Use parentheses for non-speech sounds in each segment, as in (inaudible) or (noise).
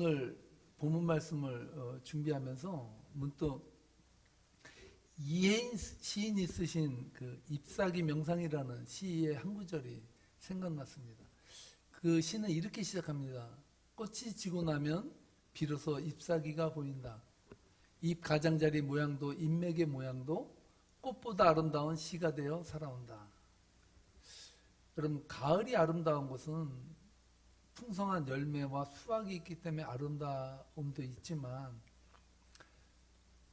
오늘 본문 말씀을 어, 준비하면서 문득 이혜인 시인이 쓰신 그 잎사귀 명상이라는 시의 한 구절이 생각났습니다. 그 시는 이렇게 시작합니다. 꽃이 지고 나면 비로소 잎사귀가 보인다. 잎 가장자리 모양도 잎맥의 모양도 꽃보다 아름다운 시가 되어 살아온다. 여러분 가을이 아름다운 것은 풍성한 열매와 수확이 있기 때문에 아름다움도 있지만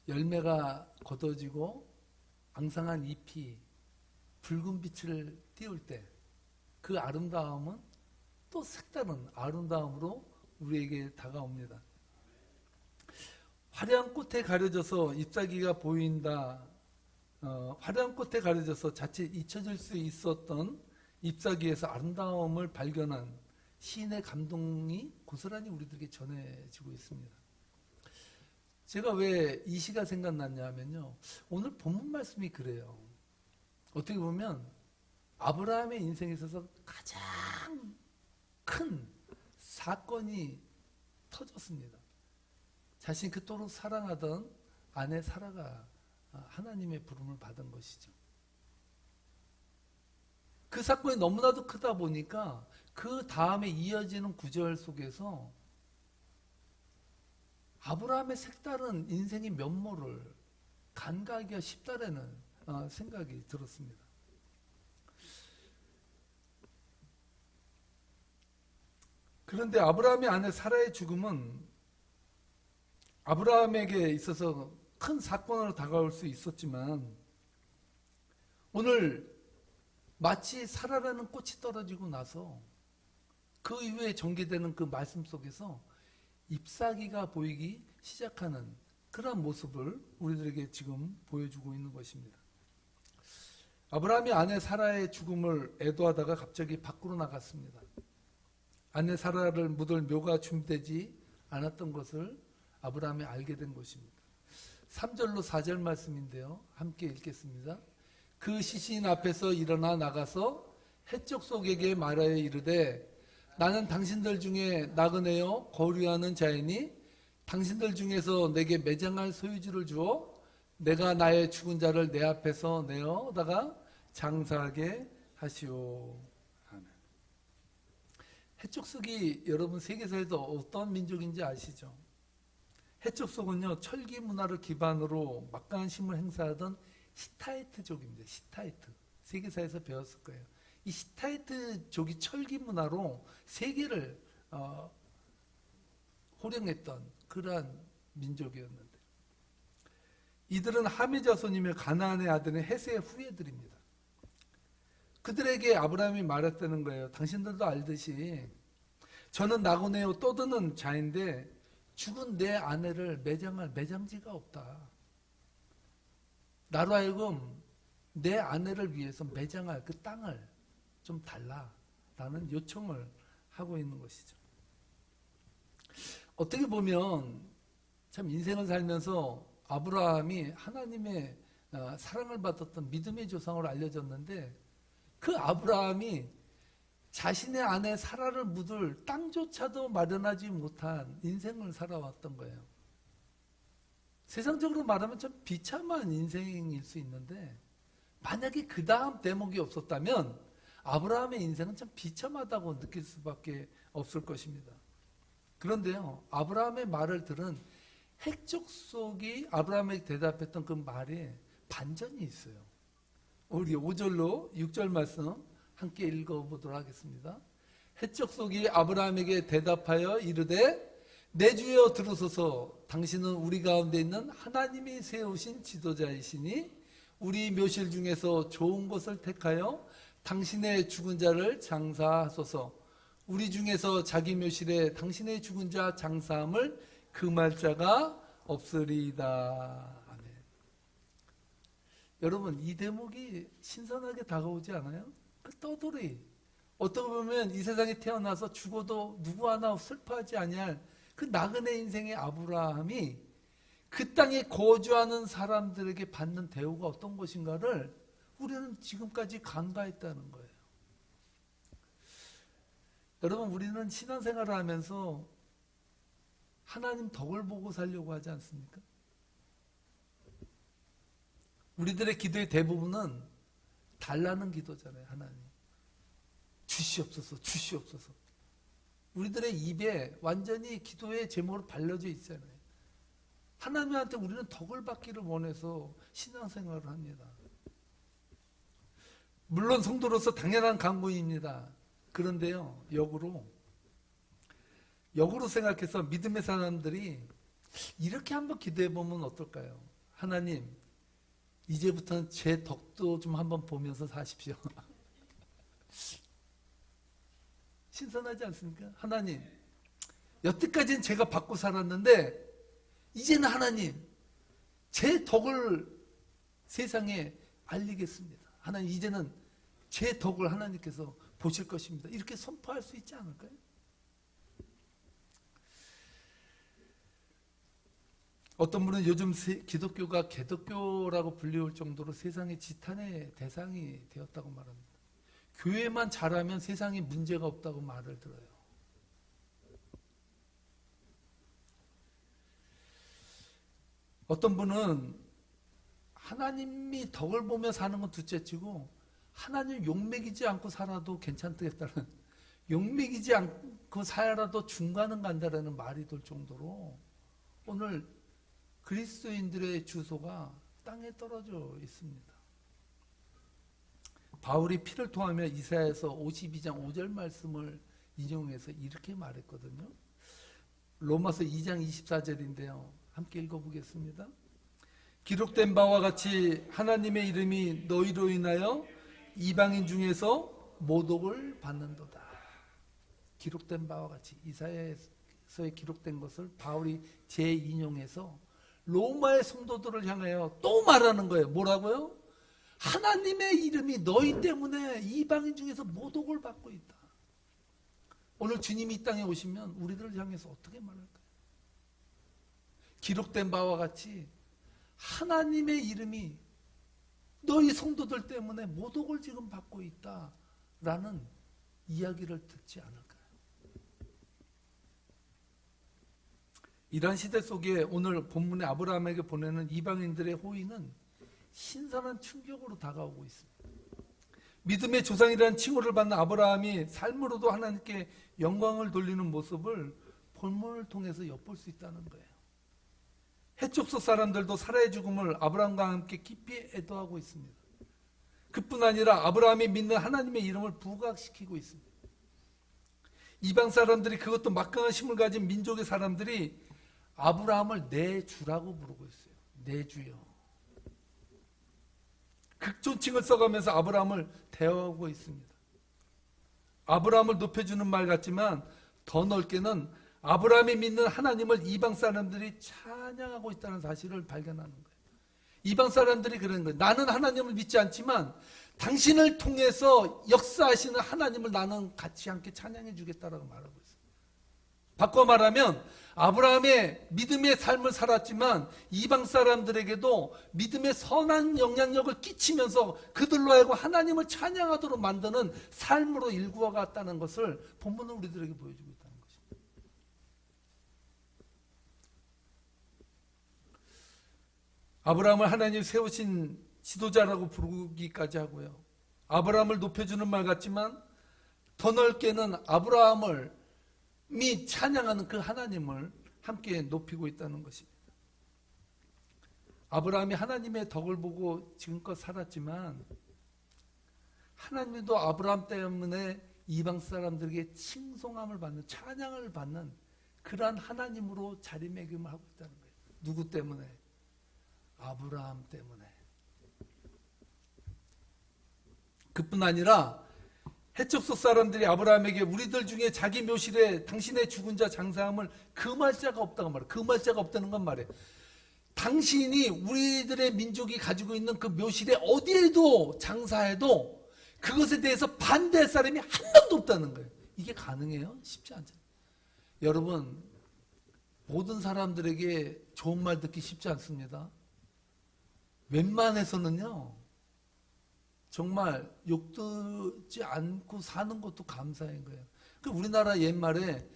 열매가 걷어지고 앙상한 잎이 붉은 빛을 띄울 때 그 아름다움은 또 색다른 아름다움으로 우리에게 다가옵니다. 화려한 꽃에 가려져서 잎사귀가 보인다. 어, 화려한 꽃에 가려져서 자칫 잊혀질 수 있었던 잎사귀에서 아름다움을 발견한 시인의 감동이 고스란히 우리들에게 전해지고 있습니다. 제가 왜 이 시가 생각났냐 하면요. 오늘 본문 말씀이 그래요. 어떻게 보면 아브라함의 인생에 있어서 가장 큰 사건이 터졌습니다. 자신 그토록 사랑하던 아내 사라가 하나님의 부름을 받은 것이죠. 그 사건이 너무나도 크다 보니까 그 다음에 이어지는 구절 속에서 아브라함의 색다른 인생의 면모를 간과하기가 쉽다라는 어, 생각이 들었습니다. 그런데 아브라함의 아내 사라의 죽음은 아브라함에게 있어서 큰 사건으로 다가올 수 있었지만 오늘 마치 사라라는 꽃이 떨어지고 나서 그 이후에 전개되는 그 말씀 속에서 잎사귀가 보이기 시작하는 그런 모습을 우리들에게 지금 보여주고 있는 것입니다. 아브라함이 아내 사라의 죽음을 애도하다가 갑자기 밖으로 나갔습니다. 아내 사라를 묻을 묘가 준비되지 않았던 것을 아브라함이 알게 된 것입니다. 3절로 4절 말씀인데요. 함께 읽겠습니다. 그 시신 앞에서 일어나 나가서 해적 속에게 말하여 이르되 나는 당신들 중에 나그네요 거류하는 자이니 당신들 중에서 내게 매장할 소유주를 주어 내가 나의 죽은 자를 내 앞에서 내어다가 장사하게 하시오. 아멘. 해적속이 여러분 세계사에도 어떤 민족인지 아시죠? 해적속은요 철기 문화를 기반으로 막강한 힘을 행사하던 히타이트족입니다. 히타이트 세계사에서 배웠을 거예요. 이 히타이트족이 철기 문화로 세계를 어, 호령했던 그러한 민족이었는데 이들은 하미 자손이며 가나안의 아들인 헤세의 후예들입니다. 그들에게 아브라함이 말했다는 거예요. 당신들도 알듯이 저는 나고네요 떠드는 자인데 죽은 내 아내를 매장할 매장지가 없다. 나로 하여금 내 아내를 위해서 매장할 그 땅을 좀 달라라는 요청을 하고 있는 것이죠. 어떻게 보면 참 인생을 살면서 아브라함이 하나님의 어, 사랑을 받았던 믿음의 조상으로 알려졌는데 그 아브라함이 자신의 아내 사라를 묻을 땅조차도 마련하지 못한 인생을 살아왔던 거예요. 세상적으로 말하면 참 비참한 인생일 수 있는데 만약에 그 다음 대목이 없었다면 아브라함의 인생은 참 비참하다고 느낄 수밖에 없을 것입니다. 그런데요, 아브라함의 말을 들은 핵족 속이 아브라함에게 대답했던 그 말에 반전이 있어요. 우리 5절로 6절 말씀 함께 읽어보도록 하겠습니다. 해적 속이 아브라함에게 대답하여 이르되 내 주여 들으소서 당신은 우리 가운데 있는 하나님이 세우신 지도자이시니 우리 묘실 중에서 좋은 것을 택하여 당신의 죽은 자를 장사하소서. 우리 중에서 자기 묘실에 당신의 죽은 자 장사함을 금할 자가 없으리이다. 아멘. 여러분 이 대목이 신선하게 다가오지 않아요? 그 떠돌이 어떻게 보면 이 세상에 태어나서 죽어도 누구 하나 슬퍼하지 아니할 그 나그네 인생의 아브라함이 그 땅에 거주하는 사람들에게 받는 대우가 어떤 것인가를 우리는 지금까지 간과했다는 거예요. 여러분, 우리는 신앙생활을 하면서 하나님 덕을 보고 살려고 하지 않습니까? 우리들의 기도의 대부분은 달라는 기도잖아요, 하나님. 주시옵소서, 주시옵소서. 우리들의 입에 완전히 기도의 제목으로 발려져 있잖아요. 하나님한테 우리는 덕을 받기를 원해서 신앙생활을 합니다. 물론 성도로서 당연한 강구입니다. 그런데요, 역으로, 역으로 생각해서 믿음의 사람들이 이렇게 한번 기도해 보면 어떨까요? 하나님, 이제부터는 제 덕도 좀 한번 보면서 사십시오. (laughs) 신선하지 않습니까? 하나님, 여태까지는 제가 받고 살았는데, 이제는 하나님, 제 덕을 세상에 알리겠습니다. 하나님, 이제는 제 덕을 하나님께서 보실 것입니다. 이렇게 선포할 수 있지 않을까요? 어떤 분은 요즘 세- 기독교가 개독교라고 불리울 정도로 세상의 지탄의 대상이 되었다고 말합니다. 교회만 잘하면 세상에 문제가 없다고 말을 들어요. 어떤 분은 하나님이 덕을 보며 사는 건 둘째치고 하나님 욕먹이지 않고 살아도 괜찮겠다는 (laughs) 욕먹이지 않고 살아도 중간은 간다라는 말이 돌 정도로 오늘 그리스도인들의 주소가 땅에 떨어져 있습니다. 바울이 피를 통하며 이사야서 52장 5절 말씀을 인용해서 이렇게 말했거든요. 로마서 2장 24절인데요. 함께 읽어보겠습니다. 기록된 바와 같이 하나님의 이름이 너희로 인하여 이방인 중에서 모독을 받는도다. 기록된 바와 같이 이사야서에 기록된 것을 바울이 재인용해서 로마의 성도들을 향하여 또 말하는 거예요. 뭐라고요? 하나님의 이름이 너희 때문에 이방인 중에서 모독을 받고 있다. 오늘 주님이 이 땅에 오시면 우리들을 향해서 어떻게 말할까요? 기록된 바와 같이 하나님의 이름이 너희 성도들 때문에 모독을 지금 받고 있다 라는 이야기를 듣지 않을까요? 이런 시대 속에 오늘 본문의 아브라함에게 보내는 이방인들의 호의는 신선한 충격으로 다가오고 있습니다. 믿음의 조상이라는 칭호를 받는 아브라함이 삶으로도 하나님께 영광을 돌리는 모습을 본문을 통해서 엿볼 수 있다는 거예요. 해족속 사람들도 사라의 죽음을 아브라함과 함께 깊이 애도하고 있습니다. 그뿐 아니라 아브라함이 믿는 하나님의 이름을 부각시키고 있습니다. 이방 사람들이 그것도 막강한 힘을 가진 민족의 사람들이 아브라함을 내 주라고 부르고 있어요. 내 주요. 극존칭을 써가면서 아브라함을 대하고 있습니다. 아브라함을 높여주는 말 같지만 더 넓게는 아브라함이 믿는 하나님을 이방 사람들이 찬양하고 있다는 사실을 발견하는 거예요. 이방 사람들이 그러는 거예요. 나는 하나님을 믿지 않지만 당신을 통해서 역사하시는 하나님을 나는 같이 함께 찬양해 주겠다라고 말하고 있어요. 바꿔 말하면 아브라함의 믿음의 삶을 살았지만 이방 사람들에게도 믿음의 선한 영향력을 끼치면서 그들로 하여금 하나님을 찬양하도록 만드는 삶으로 일구어 갔다는 것을 본문은 우리들에게 보여주고 것입니다. 아브라함을 하나님 세우신 지도자라고 부르기까지 하고요. 아브라함을 높여주는 말 같지만 더 넓게는 아브라함을 미 찬양하는 그 하나님을 함께 높이고 있다는 것입니다. 아브라함이 하나님의 덕을 보고 지금껏 살았지만 하나님도 아브라함 때문에 이방 사람들에게 칭송함을 받는 찬양을 받는 그러한 하나님으로 자리매김을 하고 있다는 거예요. 누구 때문에? 아브라함 때문에. 그뿐 아니라 해적속 사람들이 아브라함에게 우리들 중에 자기 묘실에 당신의 죽은 자 장사함을 금할 자가 없다고 말해. 금할 자가 없다는 건 말이에요. 당신이 우리들의 민족이 가지고 있는 그 묘실에 어디에도 장사해도 그것에 대해서 반대할 사람이 한 명도 없다는 거예요. 이게 가능해요? 쉽지 않잖아요. 여러분, 모든 사람들에게 좋은 말 듣기 쉽지 않습니다. 웬만해서는요, 정말 욕 듣지 않고 사는 것도 감사인 거예요. 그 우리나라 옛말에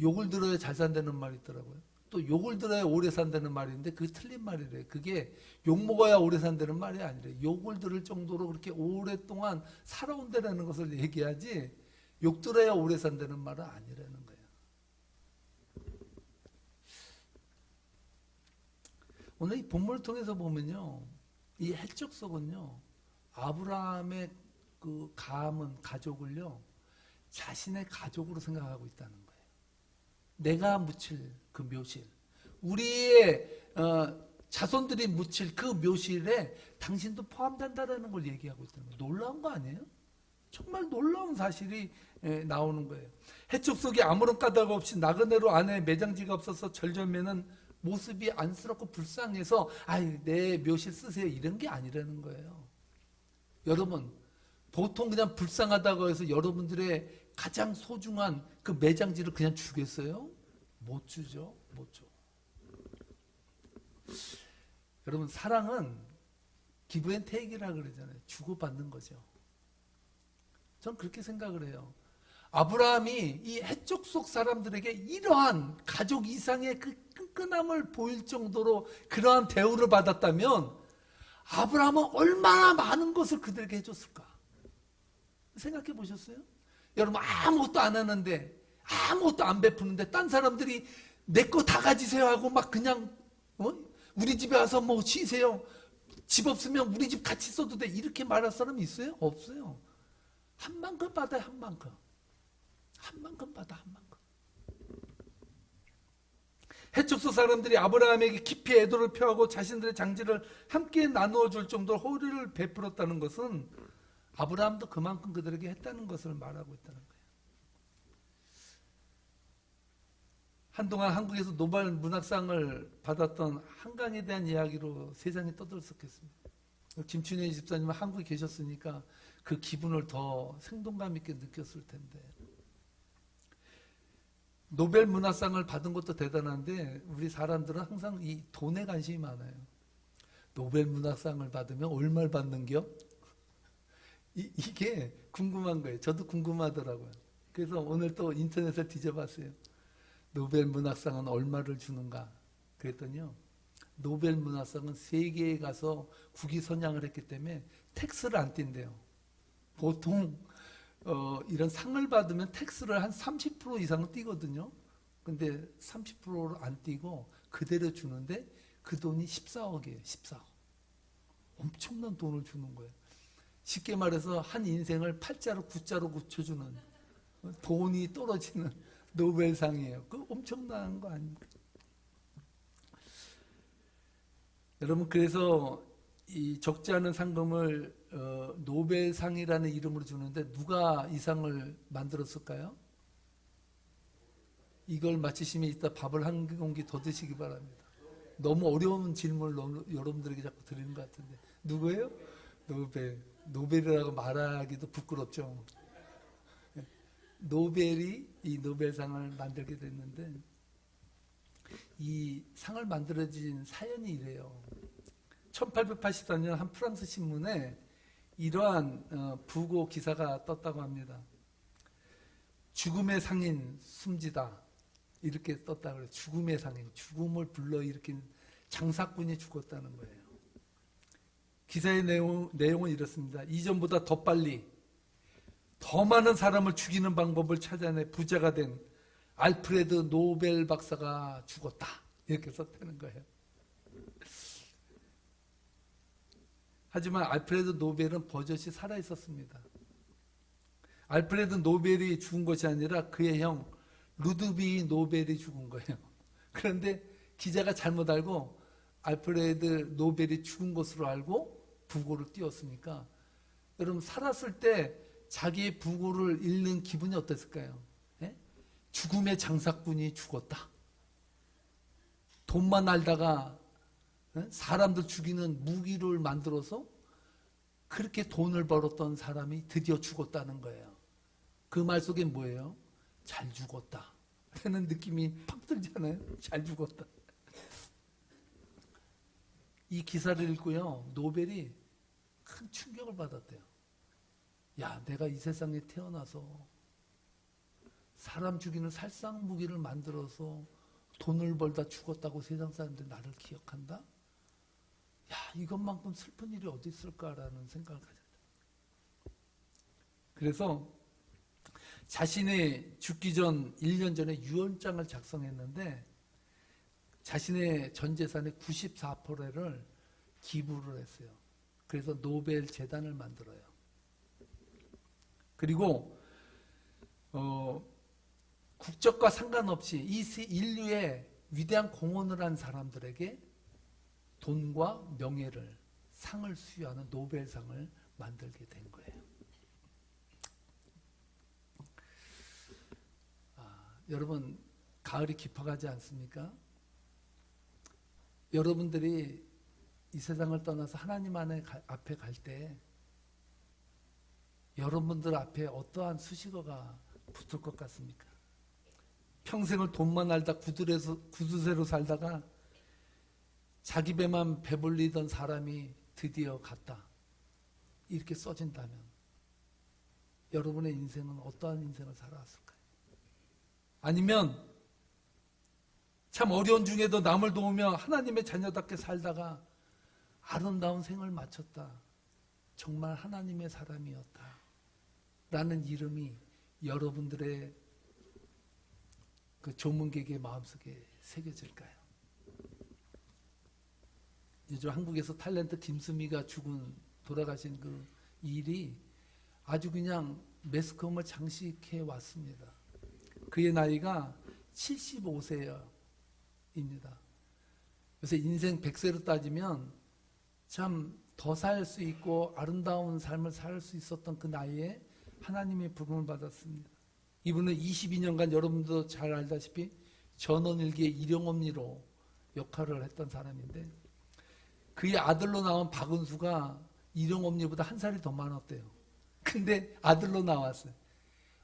욕을 들어야 잘 산다는 말이 있더라고요. 또 욕을 들어야 오래 산다는 말인데 그게 틀린 말이래. 그게 욕 먹어야 오래 산다는 말이 아니래. 욕을 들을 정도로 그렇게 오랫동안 살아온다는 것을 얘기하지 욕 들어야 오래 산다는 말은 아니라는 거예요. 오늘 이 본문을 통해서 보면요. 이 해적석은요. 아브라함의 그 가문 가족을요. 자신의 가족으로 생각하고 있다는 거예요. 내가 묻힐 그 묘실, 우리의 어, 자손들이 묻힐 그 묘실에 당신도 포함된다라는 걸 얘기하고 있다는 거예요. 놀라운 거 아니에요? 정말 놀라운 사실이 에, 나오는 거예요. 해쪽 속에 아무런 까닭 없이 나그네로 안에 매장지가 없어서 절절매는 모습이 안쓰럽고 불쌍해서 아이 내 묘실 쓰세요 이런 게 아니라는 거예요. 여러분 보통 그냥 불쌍하다고 해서 여러분들의 가장 소중한 그 매장지를 그냥 주겠어요? 못 주죠. 못 줘. 여러분 사랑은 기브앤 테이크라 그러잖아요. 주고받는 거죠. 전 그렇게 생각을 해요. 아브라함이 이 해쪽 속 사람들에게 이러한 가족 이상의 그 끈끈함을 보일 정도로 그러한 대우를 받았다면 아브라함은 얼마나 많은 것을 그들에게 해줬을까? 생각해 보셨어요? 여러분 아무것도 안 하는데 아무것도 안 베푸는데 딴 사람들이 내 거 다 가지세요 하고 막 그냥 어? 우리 집에 와서 뭐 쉬세요. 집 없으면 우리 집 같이 써도 돼. 이렇게 말할 사람이 있어요? 없어요. 한 만큼 받아요, 한 만큼. 한 만큼 받아, 한 만큼. 해촉소 사람들이 아브라함에게 깊이 애도를 표하고 자신들의 장지를 함께 나누어 줄 정도로 호의를 베풀었다는 것은 아브라함도 그만큼 그들에게 했다는 것을 말하고 있다는 거예요. 한동안 한국에서 노벨 문학상을 받았던 한강에 대한 이야기로 세상이 떠들썩했습니다. 김춘혜 집사님은 한국에 계셨으니까 그 기분을 더 생동감 있게 느꼈을 텐데. 노벨 문학상을 받은 것도 대단한데 우리 사람들은 항상 이 돈에 관심이 많아요. 노벨 문학상을 받으면 얼마를 받는겨? 이, 이게 궁금한 거예요. 저도 궁금하더라고요. 그래서 오늘 또 인터넷을 뒤져봤어요. 노벨 문학상은 얼마를 주는가? 그랬더니요. 노벨 문학상은 세계에 가서 국위 선양을 했기 때문에 텍스를 안 띈대요. 보통 어, 이런 상을 받으면 텍스를 한 30% 이상은 띄거든요. 근데 30%를 안 띄고 그대로 주는데 그 돈이 14억이에요. 14억. 엄청난 돈을 주는 거예요. 쉽게 말해서 한 인생을 팔자로 구자로 고쳐주는 돈이 떨어지는 (laughs) 노벨상이에요. 그 엄청난 거 아닙니까? 여러분 그래서 이 적지 않은 상금을 어, 노벨상이라는 이름으로 주는데 누가 이 상을 만들었을까요? 이걸 맞히시면 이따 밥을 한 공기 더 드시기 바랍니다. 너무 어려운 질문을 너무 여러분들에게 자꾸 드리는 것 같은데 누구예요? 노벨. 노벨이라고 말하기도 부끄럽죠. 노벨이 이 노벨상을 만들게 됐는데 이 상을 만들어진 사연이 이래요. 1884년 한 프랑스 신문에 이러한 어, 부고 기사가 떴다고 합니다. 죽음의 상인 숨지다 이렇게 떴다 그래요. 죽음의 상인, 죽음을 불러 일으킨 장사꾼이 죽었다는 거예요. 기사의 내용, 내용은 이렇습니다. 이전보다 더 빨리 더 많은 사람을 죽이는 방법을 찾아내 부자가 된 알프레드 노벨 박사가 죽었다. 이렇게 썼다는 거예요. 하지만 알프레드 노벨은 버젓이 살아 있었습니다. 알프레드 노벨이 죽은 것이 아니라 그의 형 루드비 노벨이 죽은 거예요. (laughs) 그런데 기자가 잘못 알고 알프레드 노벨이 죽은 것으로 알고 부고를 띄웠으니까 여러분 살았을 때 자기의 부고를 잃는 기분이 어땠을까요? 예? 죽음의 장사꾼이 죽었다. 돈만 알다가 예? 사람들 죽이는 무기를 만들어서 그렇게 돈을 벌었던 사람이 드디어 죽었다는 거예요. 그 말 속에 뭐예요? 잘 죽었다. 라는 느낌이 팍 들잖아요. 잘 죽었다. 이 기사를 읽고요. 노벨이 큰 충격을 받았대요. 야, 내가 이 세상에 태어나서 사람 죽이는 살상 무기를 만들어서 돈을 벌다 죽었다고 세상 사람들이 나를 기억한다? 야, 이것만큼 슬픈 일이 어디 있을까라는 생각을 가졌다. 그래서 자신의 죽기 전 1년 전에 유언장을 작성했는데 자신의 전 재산의 94%를 기부를 했어요. 그래서 노벨 재단을 만들어요. 그리고 어, 국적과 상관없이 이 세- 인류에 위대한 공헌을 한 사람들에게 돈과 명예를 상을 수여하는 노벨상을 만들게 된 거예요. 아, 여러분 가을이 깊어가지 않습니까? 여러분들이 이 세상을 떠나서 하나님 안에 가- 앞에 갈 때 여러분들 앞에 어떠한 수식어가 붙을 것 같습니까? 평생을 돈만 알다 구두에서 구두쇠로 살다가 자기 배만 배불리던 사람이 드디어 갔다. 이렇게 써진다면 여러분의 인생은 어떠한 인생을 살아왔을까요? 아니면 참 어려운 중에도 남을 도우며 하나님의 자녀답게 살다가 아름다운 생을 마쳤다. 정말 하나님의 사람이었다. 라는 이름이 여러분들의 그 조문객의 마음속에 새겨질까요? 요즘 한국에서 탤런트 김수미가 죽은 돌아가신 그 일이 아주 그냥 매스컴을 장식해 왔습니다. 그의 나이가 75세입니다. 그래서 인생 100세로 따지면 참 더 살 수 있고 아름다운 삶을 살 수 있었던 그 나이에 하나님의 부름을 받았습니다. 이분은 22년간 여러분도 잘 알다시피 전원일기의 일용업리로 역할을 했던 사람인데 그의 아들로 나온 박은수가 일용업리보다 한 살이 더 많았대요. 근데 아들로 나왔어요.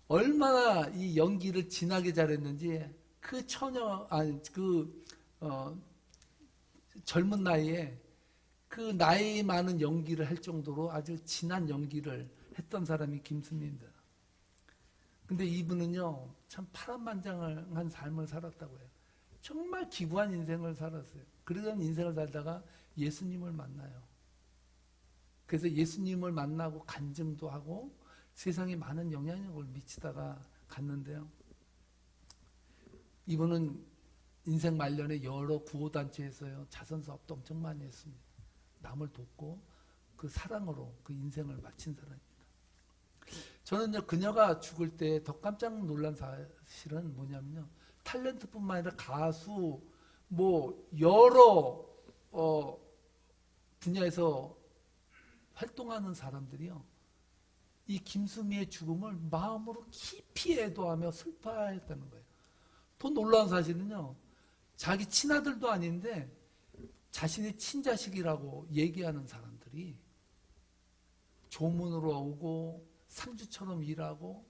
얼마나 이 연기를 진하게 잘했는지 그 처녀 아니 그 어, 젊은 나이에 그 나이 많은 연기를 할 정도로 아주 진한 연기를 했던 사람이 김수미입니다. 근데 이분은요, 참 파란만장한 삶을 살았다고 해요. 정말 기구한 인생을 살았어요. 그러던 인생을 살다가 예수님을 만나요. 그래서 예수님을 만나고 간증도 하고 세상에 많은 영향력을 미치다가 갔는데요. 이분은 인생 말년에 여러 구호단체에서요, 자선 사업도 엄청 많이 했습니다. 남을 돕고 그 사랑으로 그 인생을 마친 사람입니다. 저는요, 그녀가 죽을 때 더 깜짝 놀란 사실은 뭐냐면요. 탤런트뿐만 아니라 가수, 뭐, 여러, 어, 분야에서 활동하는 사람들이요. 이 김수미의 죽음을 마음으로 깊이 애도하며 슬퍼했다는 거예요. 더 놀라운 사실은요. 자기 친아들도 아닌데 자신의 친자식이라고 얘기하는 사람들이 조문으로 오고 상주처럼 일하고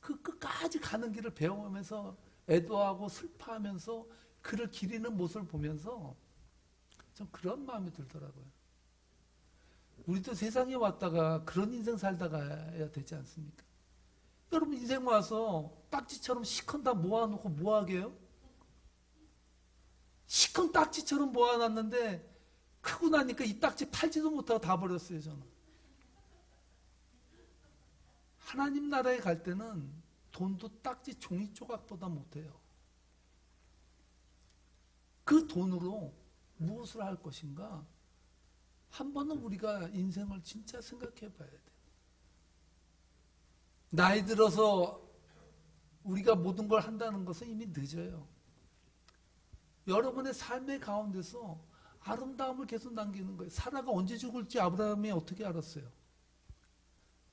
그 끝까지 가는 길을 배워가면서 애도하고 슬퍼하면서 그를 기리는 모습을 보면서 좀 그런 마음이 들더라고요. 우리도 세상에 왔다가 그런 인생 살다가야 되지 않습니까? 여러분 인생 와서 딱지처럼 시컨 다 모아놓고 뭐하게요? 시컨 딱지처럼 모아놨는데 크고 나니까 이 딱지 팔지도 못하고 다 버렸어요 저는. 하나님 나라에 갈 때는 돈도 딱지 종이 조각보다 못해요. 그 돈으로 무엇을 할 것인가? 한 번은 우리가 인생을 진짜 생각해 봐야 돼. 나이 들어서 우리가 모든 걸 한다는 것은 이미 늦어요. 여러분의 삶의 가운데서 아름다움을 계속 남기는 거예요. 사라가 언제 죽을지 아브라함이 어떻게 알았어요?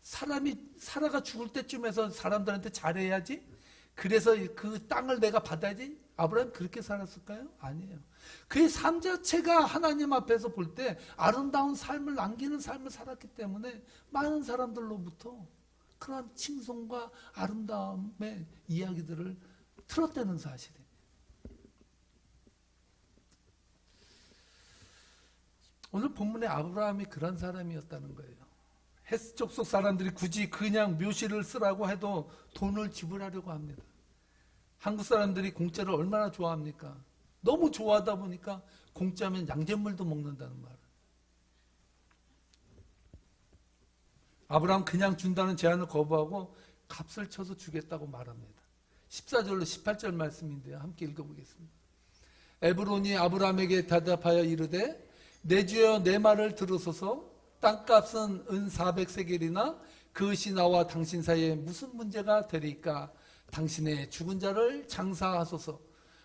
사람이 사라가 죽을 때쯤에서 사람들한테 잘해야지. 그래서 그 땅을 내가 받아야지. 아브라함 그렇게 살았을까요? 아니에요. 그의 삶 자체가 하나님 앞에서 볼 때 아름다운 삶을 남기는 삶을 살았기 때문에 많은 사람들로부터 그러한 칭송과 아름다움의 이야기들을 들었다는 사실이에요. 오늘 본문에 아브라함이 그런 사람이었다는 거예요. 헷 족속 사람들이 굳이 그냥 묘시를 쓰라고 해도 돈을 지불하려고 합니다. 한국 사람들이 공짜를 얼마나 좋아합니까? 너무 좋아하다 보니까 공짜면 양잿물도 먹는다는 말. 아브라함 그냥 준다는 제안을 거부하고 값을 쳐서 주겠다고 말합니다. 14절로 18절 말씀인데요. 함께 읽어보겠습니다. 에브론이 아브라함에게 대답하여 이르되 내 주여 내 말을 들으소서 땅값은 은 400세겔이나 그것이 나와 당신 사이에 무슨 문제가 되리까 당신의 죽은 자를 장사하소서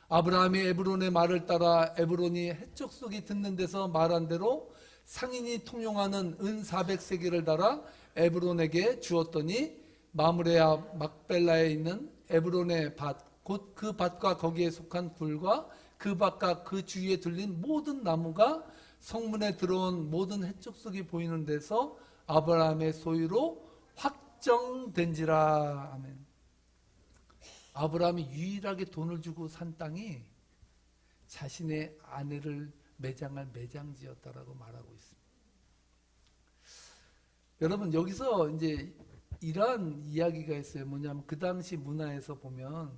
아브라함이 에브론의 말을 따라 에브론이 해적 속이 듣는 데서 말한 대로 상인이 통용하는 은 400세겔을 달아 에브론에게 주었더니 마므레아 막벨라에 있는 에브론의 밭, 곧 그 밭과 거기에 속한 굴과 그 밭과 그 주위에 들린 모든 나무가 성문에 들어온 모든 해적석이 보이는 데서 아브라함의 소유로 확정된지라. 아멘. 아브라함이 유일하게 돈을 주고 산 땅이 자신의 아내를 매장할 매장지였다라고 말하고 있습니다. 여러분 여기서 이제 이러한 이야기가 있어요. 뭐냐면 그 당시 문화에서 보면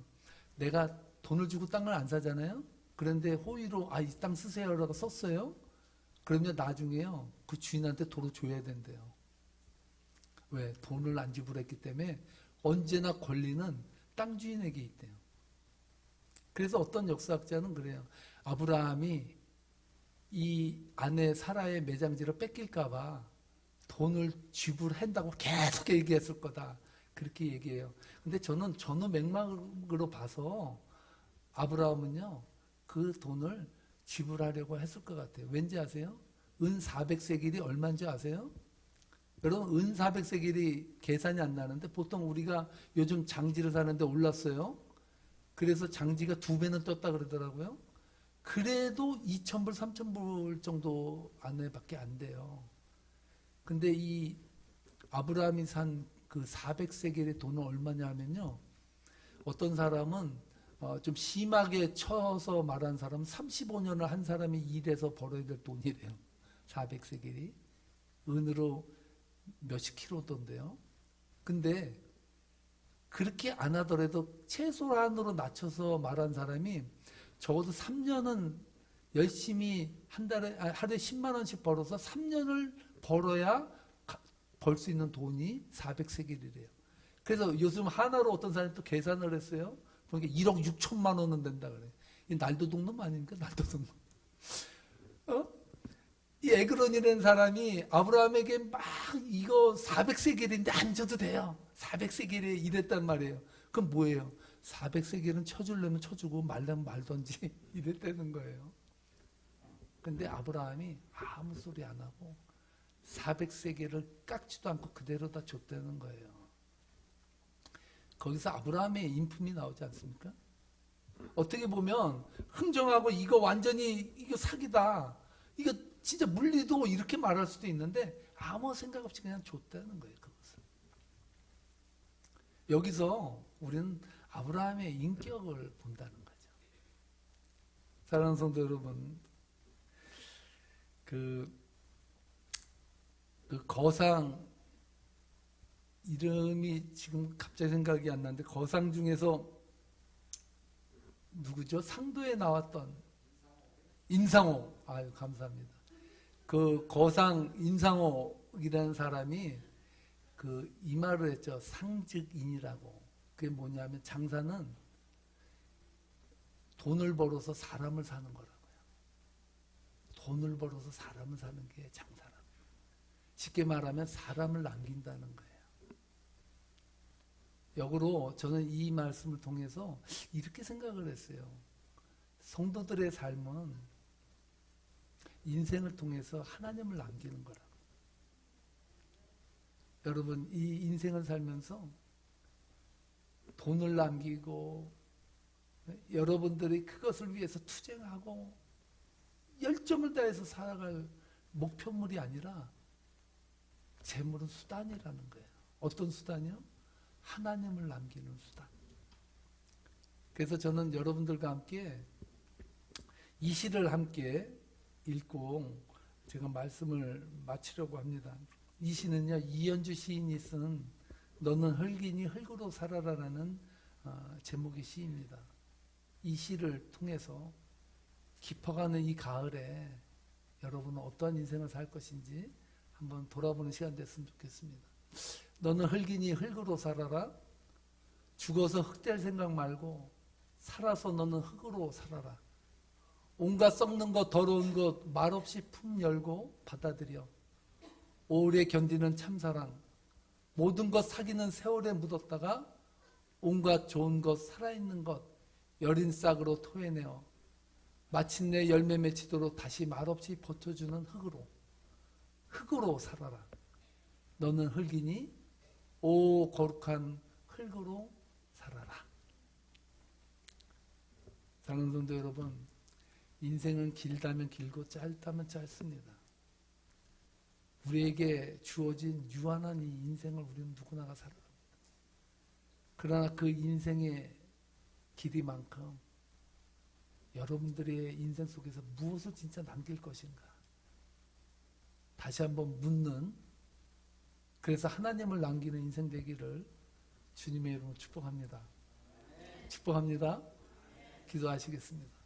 내가 돈을 주고 땅을 안 사잖아요. 그런데 호의로 아 이 땅 쓰세요라고 썼어요. 그러면 나중에요 그 주인한테 도로 줘야 된대요. 왜 돈을 안 지불했기 때문에 언제나 권리는 땅 주인에게 있대요. 그래서 어떤 역사학자는 그래요. 아브라함이 이 아내 사라의 매장지를 뺏길까봐 돈을 지불한다고 계속 얘기했을 거다. 그렇게 얘기해요. 근데 저는 전후 맥락으로 봐서 아브라함은요, 그 돈을 지불하려고 했을 것 같아요. 왠지 아세요? 은 400세겔이 얼마인지 아세요? 여러분, 은 400세겔이 계산이 안 나는데 보통 우리가 요즘 장지를 사는데 올랐어요. 그래서 장지가 두 배는 떴다 그러더라고요. 그래도 2,000불, 3,000불 정도 안에밖에 안 돼요. 근데 이 아브라함이 산 그 400세겔의 돈은 얼마냐 하면요. 어떤 사람은 어, 좀 심하게 쳐서 말한 사람은 35년을 한 사람이 일해서 벌어야 될 돈이래요. 400세겔이. 은으로 몇십 킬로던데요. 근데 그렇게 안 하더라도 최소한으로 낮춰서 말한 사람이 적어도 3년은 열심히 한 달에 아, 하루에 10만 원씩 벌어서 3년을 벌어야 벌 수 있는 돈이 400세겔이래요. 그래서 요즘 하나로 어떤 사람이 또 계산을 했어요. 그러니까 1억 6천만 원은 된다 그래. 이 날도둑 놈 아닙니까? 날도둑 놈. 어? 이 에그론이라는 사람이 아브라함에게 막 이거 400세겔인데 안 줘도 돼요. 400세겔에 이랬단 말이에요. 그럼 뭐예요? 400세겔은 쳐주려면 쳐주고 말려면 말던지 (laughs) 이랬다는 거예요. 근데 아브라함이 아무 소리 안 하고 400세계를 깎지도 않고 그대로 다 줬다는 거예요. 거기서 아브라함의 인품이 나오지 않습니까? 어떻게 보면 흥정하고 이거 완전히 이거 사기다. 이거 진짜 물리도 이렇게 말할 수도 있는데 아무 생각 없이 그냥 줬다는 거예요. 그것을. 여기서 우리는 아브라함의 인격을 본다는 거죠. 사랑하는 성도 여러분, 그, 그 거상 이름이 지금 갑자기 생각이 안 나는데 거상 중에서 누구죠? 상도에 나왔던 인상호. 아유 감사합니다. 그 거상 인상호이라는 사람이 그 이 말을 했죠. 상즉인이라고. 그게 뭐냐면 장사는 돈을 벌어서 사람을 사는 거라고요. 돈을 벌어서 사람을 사는 게 장사라고. 쉽게 말하면 사람을 남긴다는 거예요. 역으로 저는 이 말씀을 통해서 이렇게 생각을 했어요. 성도들의 삶은 인생을 통해서 하나님을 남기는 거라고. 여러분, 이 인생을 살면서 돈을 남기고 여러분들이 그것을 위해서 투쟁하고 열정을 다해서 살아갈 목표물이 아니라 재물은 수단이라는 거예요. 어떤 수단이요? 하나님을 남기는 수단. 그래서 저는 여러분들과 함께 이 시를 함께 읽고 제가 말씀을 마치려고 합니다. 이 시는요, 이연주 시인이 쓴 너는 흙이니 흙으로 살아라라는 어, 제목의 시입니다. 이 시를 통해서 깊어가는 이 가을에 여러분은 어떠한 인생을 살 것인지 한번 돌아보는 시간 됐으면 좋겠습니다. 너는 흙이니 흙으로 살아라. 죽어서 흙 될 생각 말고 살아서 너는 흙으로 살아라. 온갖 썩는 것, 더러운 것 말없이 품 열고 받아들여. 오래 견디는 참사랑. 모든 것 사기는 세월에 묻었다가 온갖 좋은 것, 살아있는 것, 여린 싹으로 토해내어 마침내 열매 맺히도록 다시 말없이 버텨주는 흙으로 흙으로 살아라. 너는 흙이니 오 거룩한 흙으로 살아라. 사랑하는 성도 여러분, 인생은 길다면 길고 짧다면 짧습니다. 우리에게 주어진 유한한 이 인생을 우리는 누구나가 살아갑니다. 그러나 그 인생의 길이만큼 여러분들의 인생 속에서 무엇을 진짜 남길 것인가? 다시 한번 묻는 그래서 하나님을 남기는 인생 되기를 주님의 이름으로 축복합니다. 축복합니다. 기도하시겠습니다.